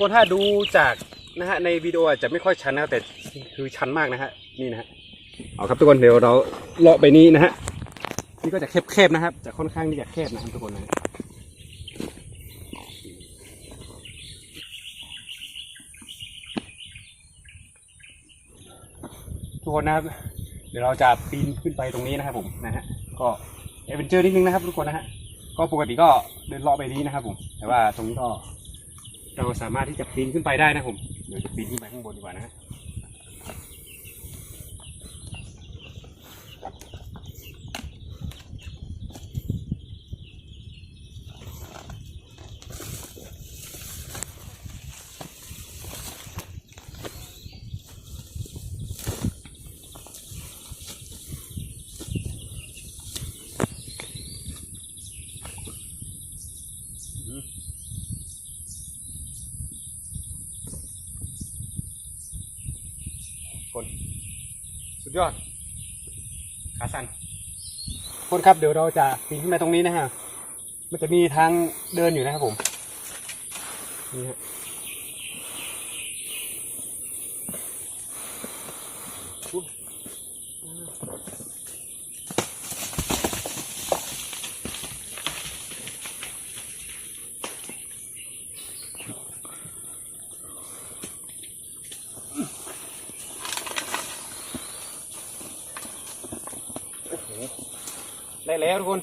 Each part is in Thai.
ทุกคนถ้าดูจากนะฮะในวิดีโออาจจะไม่ค่อยชันนะแต่คือชันมากนะฮะนี่นะฮะเอาครับทุกคนเดี๋ยวเราเลาะไปนี้นะฮะนี่ก็จะแคบๆนะครับ จะค่อนข้างที่จะแคบนะครับทุกคนนะฮะทุกคนนะครับ เดี๋ยวเราจะปีนขึ้นไปตรงนี้นะครับผมนะฮะก็เอเวนเจอร์นิดนึงนะครับทุกคนนะฮะก็ปกติก็เดินเลาะไปนี้นะครับผมแต่ว่าตรงนี้ก็ เราสามารถที่จะปีนขึ้นไปได้นะผมเดี๋ยวจะปีนขึ้นไปข้างบนดีกว่านะ สุดยอด ขาสั้นคนครับเดี๋ยวเราจะปีนขึ้นมาตรงนี้นะฮะ มันจะมีทางเดินอยู่นะครับผม นี่ฮะอุ๊บได้แล้วทุกคน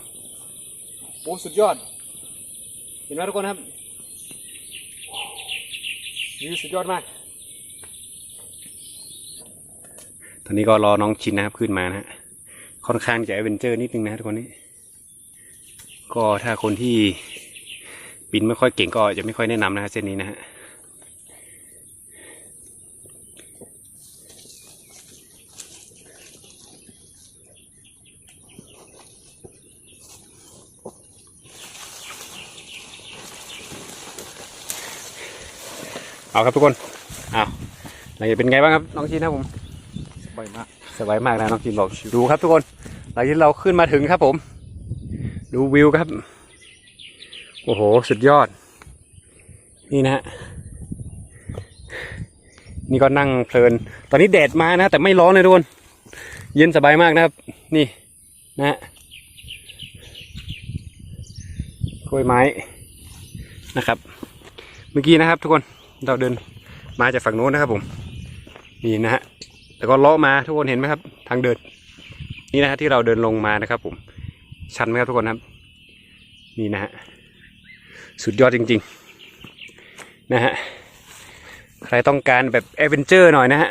โอ้ สุดยอด เห็นไหมทุกคนครับวิวสุดยอดมาก ตอนนี้ก็รอน้องชินนะครับขึ้นมานะฮะ ค่อนข้างจะแอดเวนเจอร์นิดนึงนะทุกคนนี้ ก็ถ้าคนที่บินไม่ค่อยเก่งก็จะไม่ค่อยแนะนำนะฮะเส้นนี้นะฮะ เอาครับทุกคนเอาหลังจากเป็นไงบ้างครับน้องชินครับผมสบายมากสบายมากนะน้องชินบอกดูครับทุกคน หลังจากเราขึ้นมาถึงครับผม ดูวิวครับ โอ้โหสุดยอด นี่นะฮะนี่ก็นั่งเพลิน ตอนนี้แดดมานะ แต่ไม่ร้อนเลยทุกคน เย็นสบายมากนะครับ นี่นะฮะกล้วยไม้นะครับ เมื่อกี้นะครับทุกคน เราเดินมาจากฝั่งโน้นนะครับผมนี่นะฮะแล้วก็เลาะมาทุกคนเห็นไหมครับ ทางเดินนี่นะฮะที่เราเดินลงมานะครับ ผม ชันไหมครับทุกคนครับ นี่นะฮะสุดยอดจริง ๆ นะฮะใครต้องการแบบแอดเวนเจอร์หน่อยนะฮะ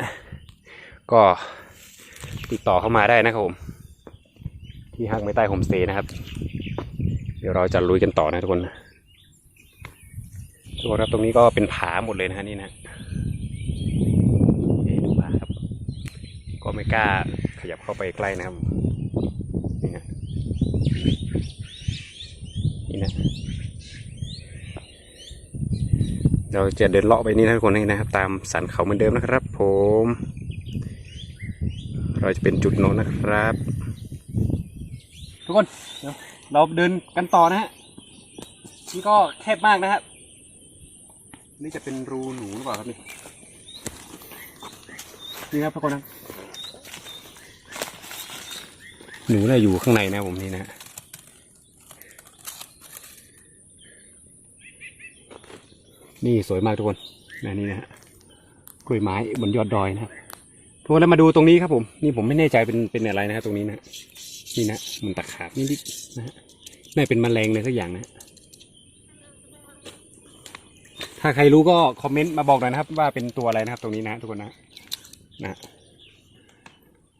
ก็ติดต่อเข้ามาได้นะครับผม ที่ห้างไม่ใต้โฮมสเตย์นะครับ เดี๋ยวเราจะลุยกันต่อนะทุกคนนะ ทุกคนครับตรงนี้ก็เป็นผาหมดเลยนะฮะนี่นะดูผาครับ ก็ไม่กล้าขยับเข้าไปใกล้นะครับนี่นะนี่นะเราจะเดินเลาะไปนี่นะทุกคนนี่นะครับ ตามสันเขาเหมือนเดิมนะครับ ผม เราจะเป็นจุดโน้นนะครับ ทุกคนเดี๋ยวเราเดินกันต่อนะฮะนี่ก็แคบมากนะครับ นี่จะเป็นรูหนูหรือเปล่าครับนี่นี่ครับทุกคนนะหนูน่ะอยู่ข้างในนะผมนี่นะนี่สวยมากทุกคนนะนี่นะฮะกล้วยไม้บนยอดดอยนะครับทุกคนแล้วมาดูตรงนี้ครับผม นี่ผมไม่แน่ใจเป็นเป็นอะไรนะครับตรงนี้นะนี่นะมันตะขาบนิดๆนะฮะน่าเป็นแมลงเลยสักอย่างนะ ถ้าใครรู้ก็คอมเมนต์มาบอกหน่อยนะครับ ว่าเป็นตัวอะไรนะครับ ตรงนี้นะทุกคนนะนะ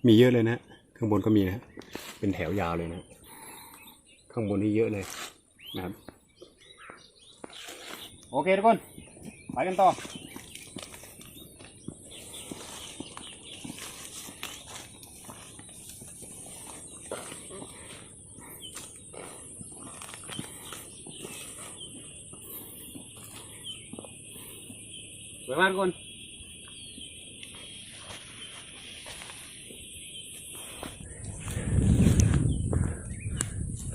มีเยอะเลยนะข้างบนก็มีนะเป็นแถวยาวเลยนะข้างบนนี่เยอะเลยนะครับ โอเคทุกคนไปกันต่อ สวยมากทุกคน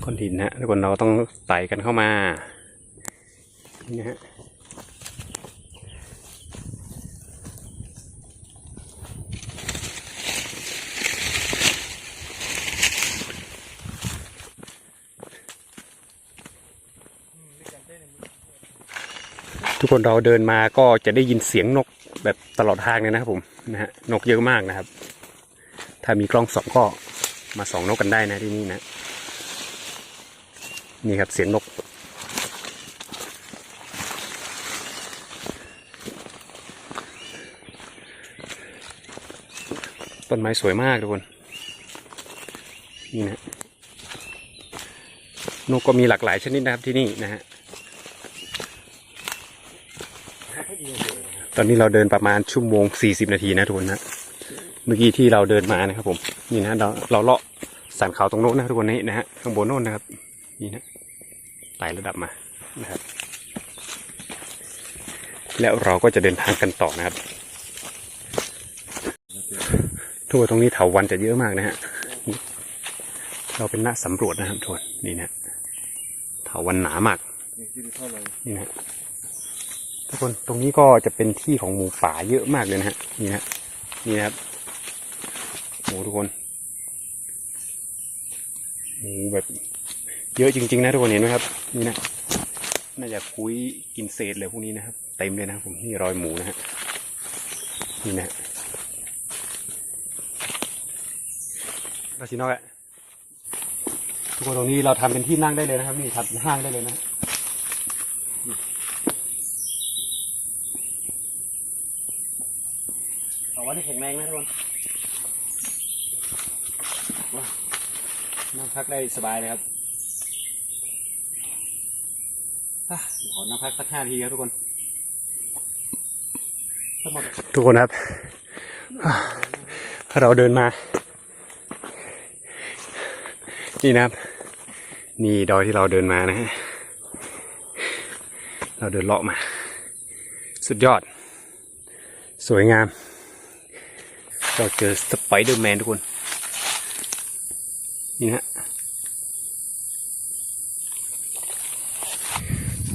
ก้อนหินนะฮะทุกคนเราต้องไต่กันเข้ามานี่นะฮะ ทุกคนเราเดินมาก็จะได้ยินเสียงนกแบบตลอดทางเลยนะครับผมนะฮะนกเยอะมากนะครับ ถ้ามีกล้องสองก็มาส่องนกกันได้นะที่นี่นะ นี่ครับเสียงนก ต้นไม้สวยมากทุกคน นี่นะนกก็มีหลากหลายชนิดนะครับที่นี่นะฮะ ตอนนี้เราเดินประมาณชั่วโมงสี่สิบนาทีนะทุกคนนะ เมื่อกี้ที่เราเดินมานะครับ ผม นี่นะเราเราเลาะสันเขาตรงโน้นนะทุกคนนี่นะฮะข้างบนโน้นนะครับ นี่นะไต่ระดับมานะครับ แล้วเราก็จะเดินทางกันต่อนะครับทั่วตรงนี้เถาวันจะเยอะมากนะฮะ เราเป็นนักสำรวจนะครับทุกคนนี่นะเถาวันหนามาก นี่นะ ทุกคนตรงนี้ก็จะเป็นที่ของหมูป่าเยอะมากเลยนะฮะนี่นะนี่นะครับโอ้ทุกคนหมูแบบ เยอะจริง ๆ นะทุกคนเห็นไหมครับ นี่นะน่าจะคุยกินเศษเลยพวกนี้นะครับเต็มเลยนะผมนี่รอยหมูนะฮะนี่นะราชินอกอะทุกคนตรงนี้เราทำเป็นที่นั่งได้เลยนะครับ นี่ทำห้างได้เลยนะ อาวันนี้แข็งแรงนะทุกคนนั่งพักได้สบายเลยครับเดี๋ยวขอนั่งพักสักห้าทีครับทุกคนทุกคนครับอะเราเดินมา นี่นะครับ นี่ดอยที่เราเดินมานะฮะ เราเดินเลาะมา สุดยอด สวยงาม เราเจอสไปเดอร์แมนทุกคน นี่ฮะ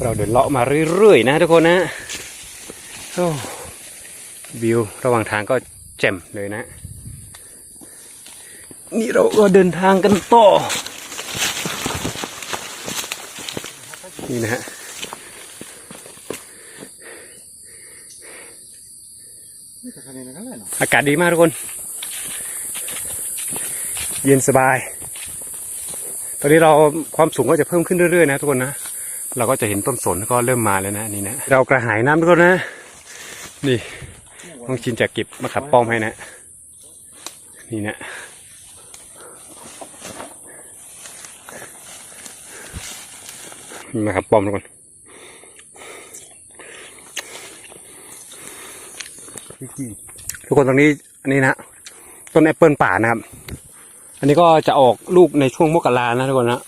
เราเดินเลาะมาเรื่อยๆนะทุกคนนะโอ้วิวระหว่างทางก็แจ่มเลยนะ นี่เราก็เดินทางกันต่อ นี่นะฮะ อากาศดีมากทุกคน เย็นสบาย ตอนนี้เราความสูงก็จะเพิ่มขึ้นเรื่อยๆนะทุกคนนะ เราก็จะเห็นต้นสนก็เริ่มมาแล้วนะนี่นะ เรากระหายน้ำทุกคนนะ นี่น้องชินจะเก็บมะขับป้อมให้นะ นี่นะมะขับป้อมทุกคน ทุกคนตรงนี้อันนี้นะต้นแอปเปิลป่านะครับ อันนี้ก็จะออกลูกในช่วงมกรานะทุกคนนะ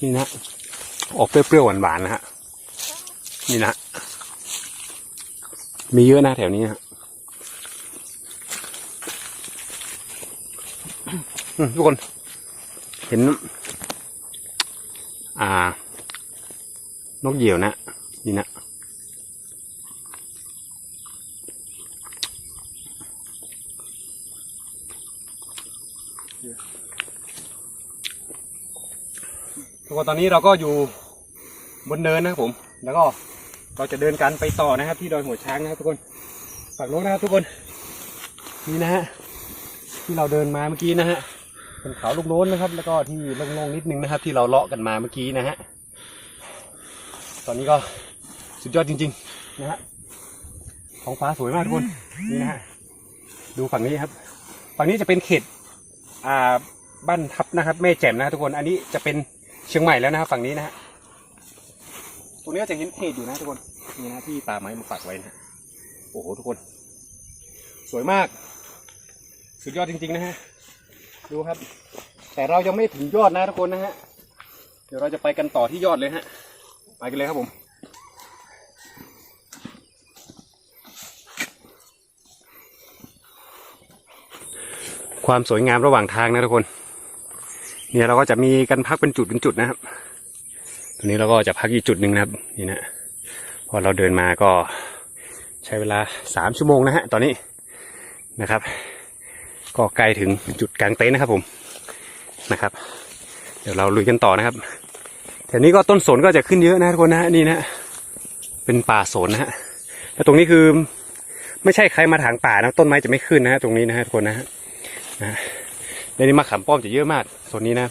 นี่นะ ออกเปรี้ยวๆหวานๆนะฮะนี่นะ มีเยอะนะแถวนี้ฮะทุกคน เห็น อ่า นกเหยี่ยวนะ นี่นะ ทุกคนตอนนี้เราก็อยู่บนเนินนะครับผม แล้วก็เราจะเดินกันไปต่อนะครับ ที่ดอยหัวช้างนะครับทุกคนฝั่งโน้นนะครับทุกคนนี่นะฮะที่เราเดินมาเมื่อกี้นะฮะเป็นเขาลูกโน้นนะครับ แล้วก็ที่โล่งๆนิดนึงนะครับ ที่เราเลาะกันมาเมื่อกี้นะฮะตอนนี้ก็สุดยอดจริง ๆ นะฮะท้องฟ้าสวยมากทุกคนนี่นะฮะดูฝั่งนี้ครับ ฝั่งนี้จะเป็นเขตอ่าบ้านทับนะครับ แม่แจ่มนะทุกคนอันนี้จะเป็น ชียงใหม่แล้วนะครับฝั่งนี้นะฮะตรงนี้ก็จะเห็นเขตอยู่นะทุกคนนี่นะที่ป่าไม้มาปักไว้นะฮะโอ้โหทุกคน สวยมาก สุดยอดจริง ๆ นะฮะดูครับ แต่เรายังไม่ถึงยอดนะทุกคนนะฮะเดี๋ยวเราจะไปกันต่อที่ยอดเลยฮะไปกันเลยครับผมความสวยงามระหว่างทางนะทุกคน เนี่ยเราก็จะมีกันพักเป็นจุดเป็นจุดนะครับ ตรงนี้เราก็จะพักอีกจุดหนึ่งนะครับ นี่นะพอเราเดินมาก็ใช้เวลาสามชั่วโมงนะฮะตอนนี้นะครับ ก็ใกล้ถึงจุดกลางเต็นท์นะครับผมนะครับ เดี๋ยวเราลุยกันต่อนะครับแถวนี้ก็ต้นสนก็จะขึ้นเยอะนะทุกคนนะนี่นะ เป็นป่าสนนะฮะแล้วตรงนี้คือไม่ใช่ใครมาถางป่านะต้นไม้จะไม่ขึ้นนะฮะตรงนี้นะฮะทุกคนนะฮะนะฮะ ในนี้มะขามป้อมจะเยอะมากส่วนนี้นะ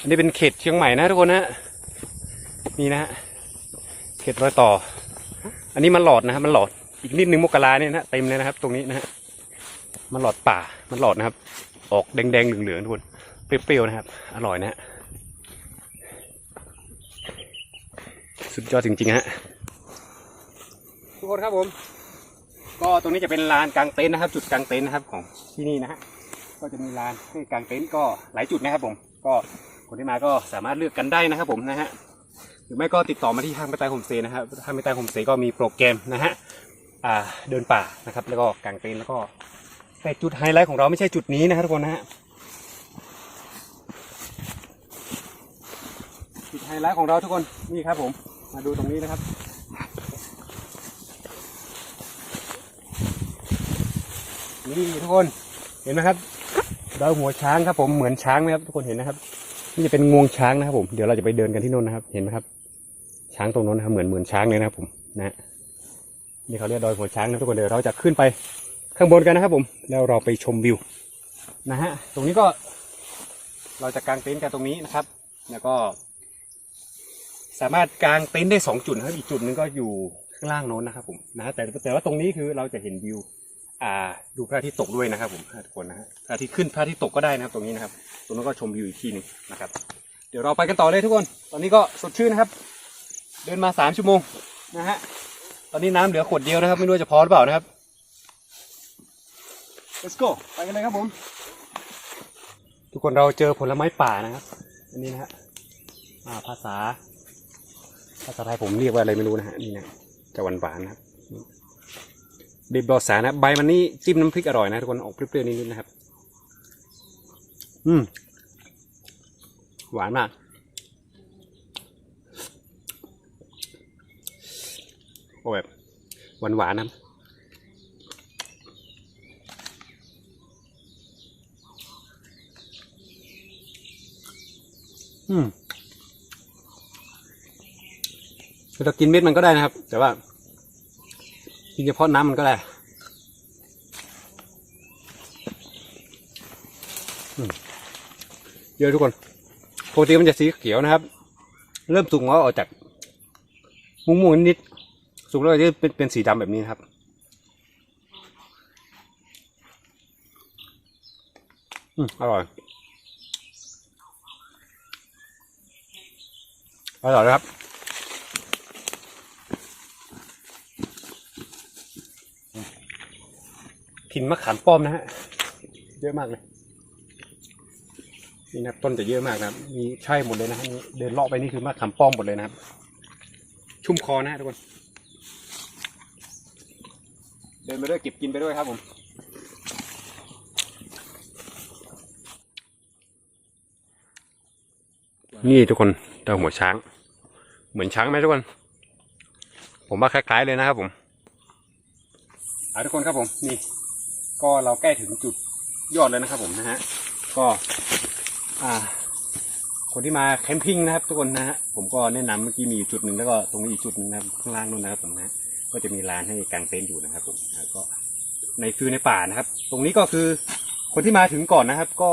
อันนี้เป็นเขตเชียงใหม่นะทุกคนนะนี่นะฮะเขตรอยต่อ อันนี้มันหลอดนะครับ มันหลอดอีกนิดนึงมกราเนี่ยนะเต็มเลยนะครับ ตรงนี้นะฮะมันหลอดป่ามันหลอดนะครับ ออกแดงๆเหลืองๆทุกคนเปรี้ยวๆนะครับ อร่อยนะฮะสุดยอดจริงๆฮะทุกคนครับผม ก็ตรงนี้จะเป็นลานกางเต็นท์นะครับ จุดกางเต็นท์นะครับของที่นี่นะฮะ ก็จะมีลานให้กางเต็นท์ก็หลายจุดนะครับผม ก็คนที่มาก็สามารถเลือกกันได้นะครับผมนะฮะหรือไม่ก็ติดต่อมาที่ห้างไปใต้โฮมเตย์นะครับห้างไปใต้โฮมเตย์ก็มีโปรแกรมนะฮะอ่าเดินป่านะครับ แล้วก็กางเต็นท์แล้วก็แต่จุดไฮไลท์ของเราไม่ใช่จุดนี้นะครับทุกคนนะฮะจุดไฮไลท์ของเราทุกคนนี่ครับผมมาดูตรงนี้นะครับนี่ทุกคนเห็นไหมครับ ดาวหัวช้างครับ ผมเหมือนช้างไหมครับทุกคนเห็นนะครับ นี่จะเป็นงวงช้างนะครับ ผมเดี๋ยวเราจะไปเดินกันที่โน่นนะครับ เห็นไหมครับ ช้างตรงโน้นนะครับเหมือนเหมือนช้างเลยนะครับ ผมนะฮะนี่เขาเรียกดอยหัวช้างนะทุกคนเดี๋ยวเราจะขึ้นไปข้างบนกันนะครับ ผมแล้วเราไปชมวิวนะฮะตรงนี้ก็ เราจะกางเต็นท์กันตรงนี้นะครับ แล้วก็ สามารถกางเต็นท์ได้สองจุดนะครับอีกจุดหนึ่งก็อยู่ข้างล่างโน้นนะครับผมนะแต่แต่ว่าตรงนี้คือเราจะเห็นวิว อ่าดูพระอาทิตย์ตกด้วยนะครับผมทุกคนนะฮะพระอาทิตย์ขึ้นพระอาทิตย์ตกก็ได้นะครับ ตรงนี้นะครับ ตรงนั้นก็ชมวิวอีกทีหนึงนะครับ เดี๋ยวเราไปกันต่อเลยทุกคน ตอนนี้ก็สดชื่นนะครับ เดินมาสามชั่วโมงนะฮะ ตอนนี้น้ำเหลือขวดเดียวนะครับ ไม่รู้จะพอหรือเปล่านะครับ let's go ไปกันเลยครับผม ทุกคนเราเจอผลไม้ป่านะครับ อันนี้นะฮะภาษา ภาษาไทยผมเรียกว่าอะไรไม่รู้นะฮะ นี่นะจะหวานหวานนะครับ เบบอสานะ ใบมันนี่จิ้มน้ำพริกอร่อยนะทุกคนออกเปรี้ยวๆนิดๆนะครับ อืม หวานมาก โอ้แบบหวานหวานๆนะครับอืมเรากินเม็ดมันก็ได้นะครับ แต่ว่า กินเฉพาะน้ำมันก็ได้เยอะทุกคนปกติมันจะสีเขียวนะครับ เริ่มสุกแล้วออกจากม่วงๆนิดๆสุกแล้วจะเป็นเป็นสีดำแบบนี้นครับอืมอร่อยอร่อยเลยครับ ถิ่นมะขามป้อมนะฮะ เยอะมากเลย นี่นะต้นจะเยอะมากนะครับ มีใช่หมดเลยนะฮะนี่เดินเลาะไปนี่คือมะขามป้อมหมดเลยนะครับ ชุ่มคอนะทุกคน เดินไปด้วยเก็บกินไปด้วยครับผมนี่ทุกคนเจอหัวช้าง เหมือนช้างไหมทุกคน ผมว่าคล้ายๆเลยนะครับผมเอาทุกคนครับผมนี่ ก็เราใกล้ถึงจุดยอดแล้วนะครับผมนะฮะก็อ่า คนที่มาแคมปิ้งนะครับทุกคนนะฮะผมก็แนะนำเมื่อกี้มีจุดหนึ่งแล้วก็ตรงนี้อีกจุดหนึ่งนะครับข้างล่างนู่นนะครับผมนะฮะก็จะมีลานให้กางเต็นท์อยู่นะครับผมก็ในคือในป่านะครับ ตรงนี้ก็คือคนที่มาถึงก่อนนะครับ ก็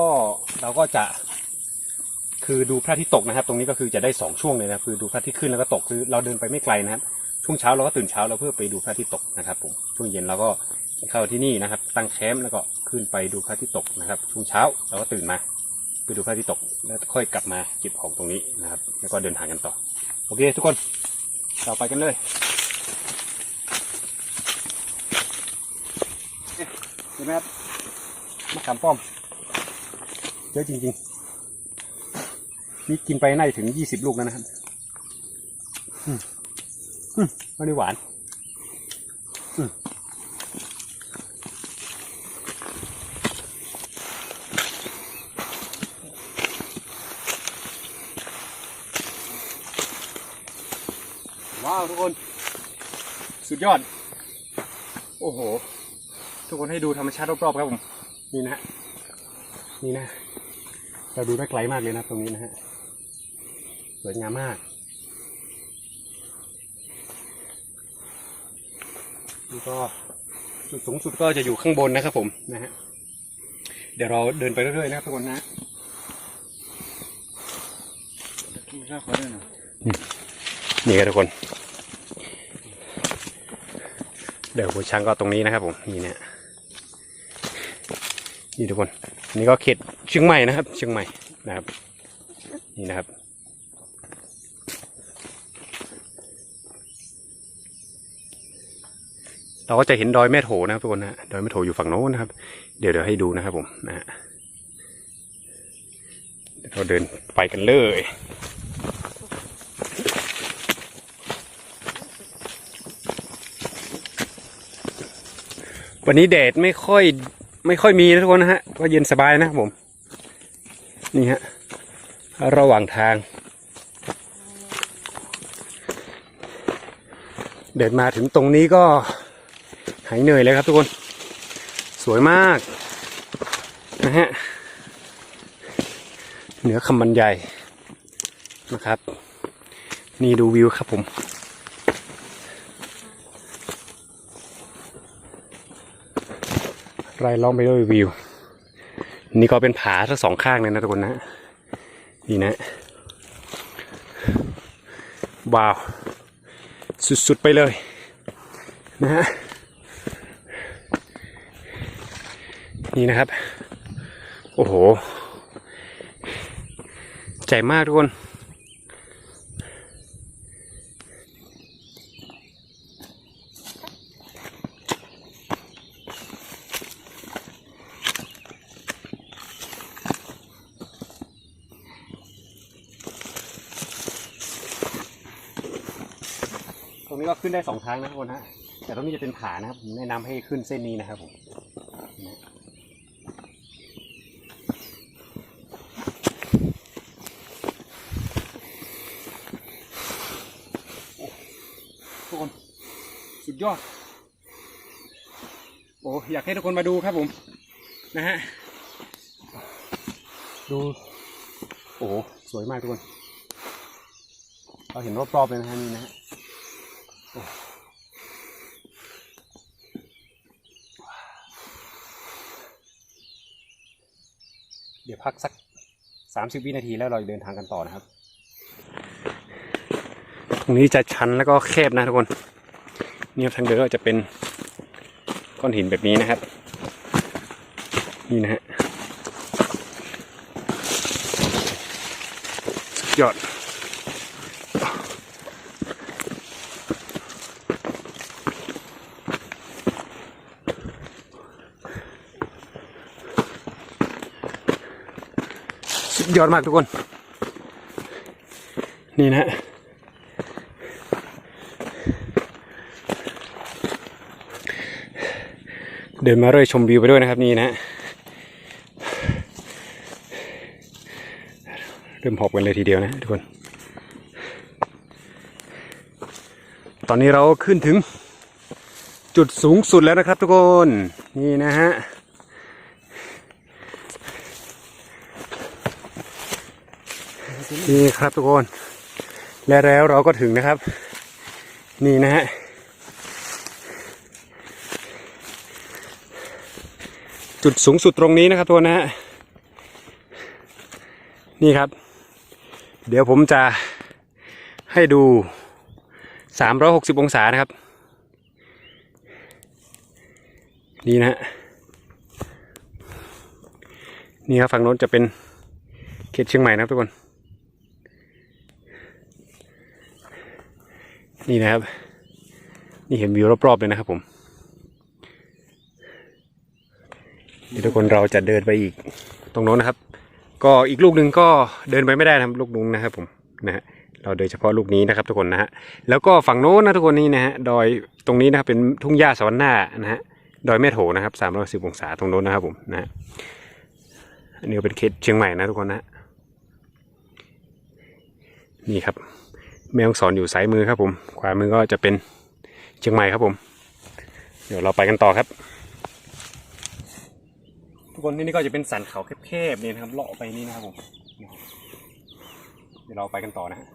เราก็จะ คือดูพระอาทิตย์ตกนะครับ ตรงนี้ก็คือจะได้สองช่วงเลยนะคือดูพระอาทิตย์ขึ้นแล้วก็ตกคือเราเดินไปไม่ไกลนะครับช่วงเช้าเราก็ตื่นเช้าเราเพื่อไปดูพระอาทิตย์ตกนะครับผมช่วงเย็นเราก็ เข้าที่นี่นะครับ ตั้งแคมป์แล้วก็ขึ้นไปดูพระอาทิตย์ตกนะครับ ช่วงเช้าเราก็ตื่นมาไปดูพระอาทิตย์ตก แล้วค่อยกลับมาเก็บของตรงนี้นะครับ แล้วก็เดินทางกันต่อ โอเค ทุกคนเราไปกันเลยเห็นไหมครับมะขามป้อมเยอะจริงๆ นี่กินไปน่าจะถึงยี่สิบลูกแล้วนะครับอืมอืมไม่ได้หวานอืมว้าว ทุกคน สุดยอด โอ้โห ทุกคนให้ดูธรรมชาติรอบๆครับผม นี่นะฮะ นี่นะ เราดูได้ไกลมากเลยนะตรงนี้นะฮะ สวยงามมาก นี่ก็จุดสูงสุดก็จะอยู่ข้างบนนะครับผมนะฮะ เดี๋ยวเราเดินไปเรื่อยๆนะครับทุกคนนะกินข้าวขอด้วยหน่อยนี่ครับทุกคน เดี๋ยวหัวช้างก็ตรงนี้นะครับผมนี่เนี่ยนี่ทุกคนนี่ก็เขตเชียงใหม่นะครับ เชียงใหม่นะครับ นี่นะครับเราก็จะเห็นดอยแม่โถนะครับทุกคนนะดอยแม่โถอยู่ฝั่งโน้นนะครับ เดี๋ยวเดี๋ยวให้ดูนะครับผมนะฮะเราเดินไปกันเลย วันนี้แดดไม่ค่อย ไม่ค่อยมีนะทุกคนนะฮะก็เย็นสบายนะผม นี่ฮะ ระหว่างทาง เดินมาถึงตรงนี้ก็หายเหนื่อยเลยครับทุกคน สวยมากนะฮะเหนือคำบรรยายนะครับ นี่ดูวิวครับผม รายล้อมไปด้วยวิว นี่ก็เป็นผาทั้งสองข้างเลยนะทุกคนนะ นี่นะ ว้าว สุดๆไปเลย นะฮะ นี่นะครับ โอ้โห ใจมากทุกคน ตรงนี้ก็ขึ้นได้ สองทางนะทุกคนฮะแต่ตรงนี้จะเป็นผานะครับผมแนะนำให้ขึ้นเส้นนี้นะครับผมนะโอ้ทุกคนสุดยอด โอ้อยากให้ทุกคนมาดูครับผมนะฮะดูโอ้โหสวยมากทุกคน เราเห็นรอบๆเลยนะฮะนี่นะฮะ เดี๋ยว พักสักสามสิบวินาทีแล้วเราเดินทางกันต่อนะครับ ตรงนี้จะชันแล้วก็แคบนะทุกคนเนี่ยทางเดินก็จะเป็นก้อนหินแบบนี้นะครับ นี่นะฮะยอด ยอดมากทุกคน นี่นะฮะเดินมาเรื่อยชมวิวไปด้วยนะครับนี่นะฮะเริ่มหอบกันเลยทีเดียวนะทุกคน ตอนนี้เราขึ้นถึงจุดสูงสุดแล้วนะครับทุกคน นี่นะฮะ นี่ครับทุกคน และแล้วเราก็ถึงนะครับ นี่นะฮะจุดสูงสุดตรงนี้นะครับตัวนะฮะนี่ครับ เดี๋ยวผมจะให้ดู 360 องศานะครับ นี่นะฮะนี่ครับฝั่งโน้นจะเป็นเขตเชียงใหม่นะครับทุกคน นี่นะครับ นี่เห็นวิวรอบๆเลยนะครับผมเดี๋ยวทุกคนเราจะเดินไปอีกตรงโน้นนะครับ ก็อีกลูกหนึ่งก็เดินไปไม่ได้นะครับลูกนุงนะครับผมนะฮะเราโดยเฉพาะลูกนี้นะครับทุกคนนะฮะแล้วก็ฝั่งโน้นนะทุกคนนี่นะฮะดอยตรงนี้นะครับเป็นทุ่งหญ้าสวรรค์หน้านะฮะดอยแม่โถนะครับสามร้อยสิบองศาตรงโน้นนะครับผมนะฮะอันนี้เป็นเขตเชียงใหม่นะทุกคนนะฮะนี่ครับ แม่ฮ่องสอนอยู่ซ้ายมือครับผม ขวามือก็จะเป็นเชียงใหม่ครับผม เดี๋ยวเราไปกันต่อครับ ทุกคนที่นี่ก็จะเป็นสันเขาแคบๆนี่นะครับเลาะไปนี่นะครับผม เดี๋ยวเราไปกันต่อนะฮะ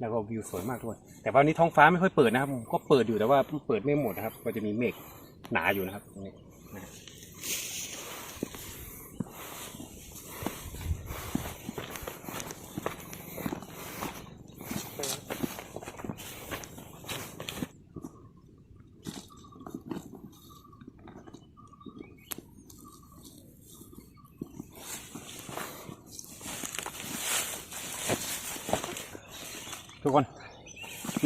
แล้วก็วิวสวยมากด้วย แต่ว่าวันนี้ท้องฟ้าไม่ค่อยเปิดนะครับผมก็เปิดอยู่แต่ว่าเปิดไม่หมดนะครับ ก็จะมีเมฆหนาอยู่นะครับตรงนี้นะ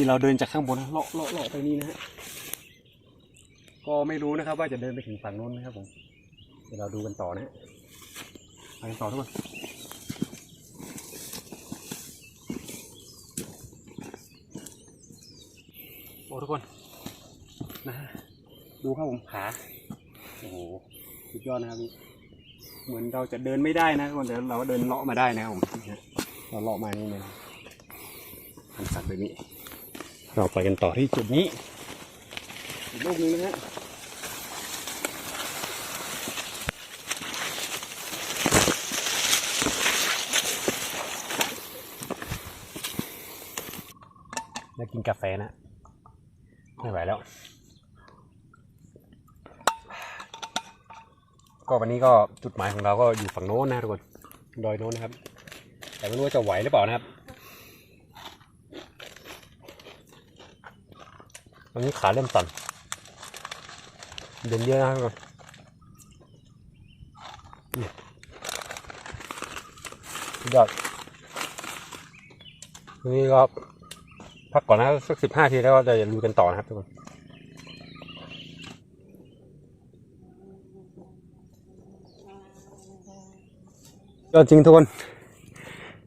นี่เราเดินจากข้างบนเลาะเลาะเลาะไปนี่นะฮะก็ไม่รู้นะครับ ว่าจะเดินไปถึงฝั่งโน้นนะครับผมเดี๋ยวเราดูกันต่อนะฮะไปกันต่อทุกคนโอ้ทุกคนนะฮะดูครับผมขาโอ้โหสุดยอดนะครับพี่เหมือนเราจะเดินไม่ได้นะทุกคนแต่เราเดินเลาะมาได้นะครับผมเราเลาะมานี่เลยทำสัตว์แบบนี้ เราไปกันต่อที่จุดนี้อีกลูกนึงนะฮะแล้วกินกาแฟนะ ไม่ไหวแล้ว ก็วันนี้ก็จุดหมายของเราก็อยู่ฝั่งโน้นนะทุกคนดอยโน้นนะครับ แต่ไม่รู้ว่าจะไหวหรือเปล่านะครับ อนนี้ขาเริ่มสั่นเดินเยอะนะครับยอดนี้ก็พักก่อนนะสักสิบห้าทีแล้วก็จะลุยกันต่อนะครับทุกคนยอดจริงทุกคน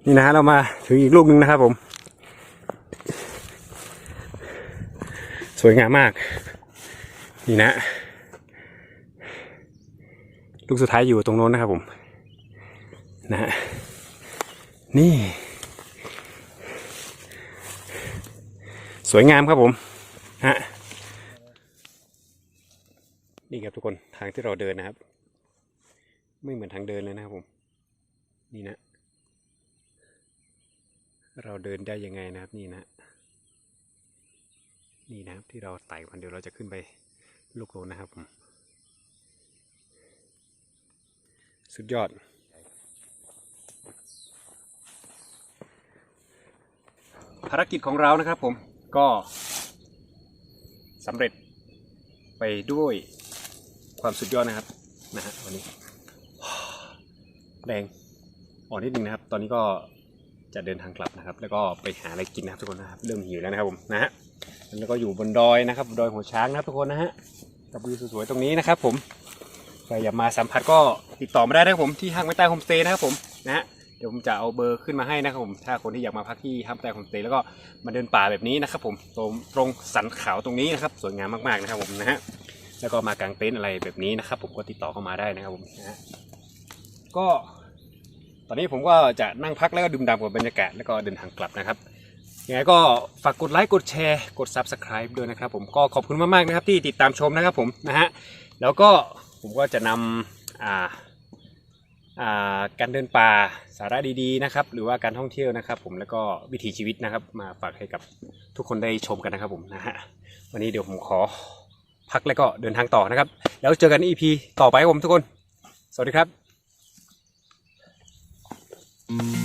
นี่นะฮะเรามาถึงอีกลูกหนึ่งนะครับผม วยงามมาก นี่นะ ลูกสุดท้ายอยู่ตรงโน้นนะครับผมนะฮะนี่ สวยงามครับผม ฮะ นี่ครับทุกคนทางที่เราเดินนะครับ ไม่เหมือนทางเดินเลยนะครับผม นี่นะ เราเดินได้ยังไงนะครับนี่นะ นี่นะครับ ที่เราไต่มันเดี๋ยวเราจะขึ้นไปลูกโลนะครับผมสุดยอด ภารกิจของเรานะครับผมก็สำเร็จไปด้วยความสุดยอดนะครับนะฮะวันนี้แรงอ่อนนิดนึงนะครับ ตอนนี้ก็จะเดินทางกลับนะครับ แล้วก็ไปหาอะไรกินนะครับทุกคนนะครับ เริ่มหิวแล้วนะครับผมนะฮะ แล้วก็อยู่บนดอยนะครับดอยหัวช้างนะครับทุกคนนะฮะกับวิวสวยๆตรงนี้นะครับ ผมใครอยากมาสัมผัสก็ติดต่อมาได้นะครับผมที่ห้างไม่ใต้โฮมสเตย์นะครับผมนะฮะเดี๋ยวผมจะเอาเบอร์ขึ้นมาให้นะครับผม ถ้าคนที่อยากมาพักที่ห้างไม่ใต้โฮมสเตย์แล้วก็มาเดินป่าแบบนี้นะครับผมตรงตรงสันเขาตรงนี้นะครับ สวยงามมากๆนะครับผมนะฮะ แล้วก็มากางเต็นท์อะไรแบบนี้นะครับ ผมก็ติดต่อเข้ามาได้นะครับผมนะฮะ ก็ ตอนนี้ผมก็จะนั่งพักแล้วก็ดื่มด่ำกับบรรยากาศแล้วก็เดินทางกลับนะครับ ยังไงก็ฝากกดไลค์กดแชร์กด Subscribe ด้วยนะครับผมก็ขอบคุณมากๆนะครับที่ติดตามชมนะครับผมนะฮะแล้วก็ผมก็จะนำอ่าอ่าการเดินป่าสาระดีๆนะครับหรือว่าการท่องเที่ยวนะครับ ผมแล้วก็วิถีชีวิตนะครับ มาฝากให้กับทุกคนได้ชมกันนะครับผมนะฮะวันนี้เดี๋ยวผมขอพักแล้วก็เดินทางต่อนะครับ แล้วเจอกัน EP ต่อไปครับผมทุกคน สวัสดีครับ Mm.